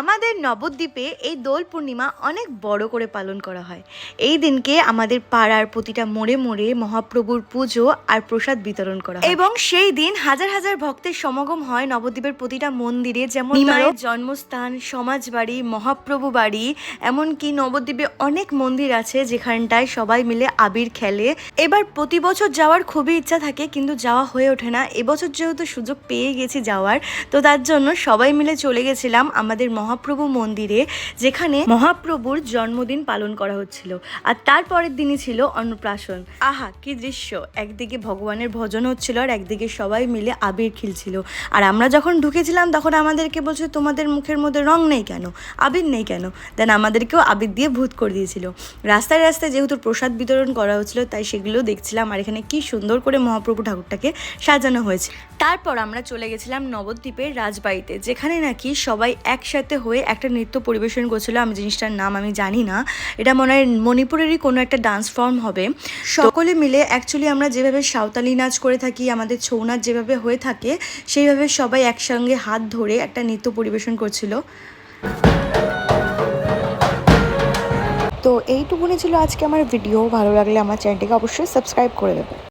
আমাদের নবদ্বীপে এই দোল পূর্ণিমা অনেক বড় করে পালন করা হয়। এই দিনকে আমাদের পাড়ার প্রতিটা মোড়ে মোড়ে মহাপ্রভুর পুজো আর প্রসাদ বিতরণ করা হয়। এবং সেই দিন হাজার হাজার ভক্তের সমাগম হয় নবদ্বীপের প্রতিটা মন্দিরে যেমন নিমায়ের জন্মস্থান সমাজবাড়ি মহাপ্রভু বাড়ি এমনকি নবদ্বীপে অনেক মন্দির আছে যেখানটায় সবাই মিলে আবির খেলে। এবার প্রতি বছর যাওয়ার খুবই ইচ্ছা থাকে কিন্তু যাওয়া হয়ে ওঠে না। এবছর যেহেতু সুযোগ পেয়ে গেছি যাওয়ার তো তার জন্য সবাই মিলে চলে গেছিলাম আমাদের মহাপ্রভু মন্দিরে যেখানে মহাপ্রভুর জন্মদিন পালন করা হচ্ছিল আর তারপরের দিনই ছিল অন্নপ্রাশন। আহা, কি দৃশ্য! একদিকে ভগবানের ভজন হচ্ছিল আর একদিকে সবাই মিলে আবির খেলছিল। আর আমরা যখন ঢুকেছিলাম, তখন আমাদেরকে বলছে, তোমাদের মুখের মধ্যে রং নেই কেন? আবির নেই কেন? দেন আমাদেরকেও আবির দিয়ে ভূত করে দিয়েছিল। রাস্তায় রাস্তায় যেহেতু প্রসাদ বিতরণ করা হচ্ছিল, তাই সেগুলো দেখছিলাম আর এখানে কি সুন্দর করে মহাপ্রভু ঠাকুরটাকে সাজানো হয়েছে। তারপর আমরা চলে গেছিলাম নবদ্বীপের রাজবাড়িতে, যেখানে নাকি সবাই একসাথে হয়ে একটা নৃত্য পরিবেশন করছিল, আমি জিনিসটার নাম আমি জানি না। এটা মনে হয় মণিপুরেরই কোনো একটা ডান্স ফর্ম হবে। সকলে মিলে অ্যাকচুয়ালি আমরা যেভাবে সাঁওতালি নাচ করে থাকি, আমাদের ছৌ নাচ যেভাবে হয়ে থাকে, সেইভাবে সবাই একসঙ্গে হাত ধরে একটা নৃত্য পরিবেশন করছিল। তো এইটুকুনি ছিল আজকে আমার ভিডিও ভালো লাগলে আমার চ্যানেলটিকে অবশ্যই সাবস্ক্রাইব করে দেবে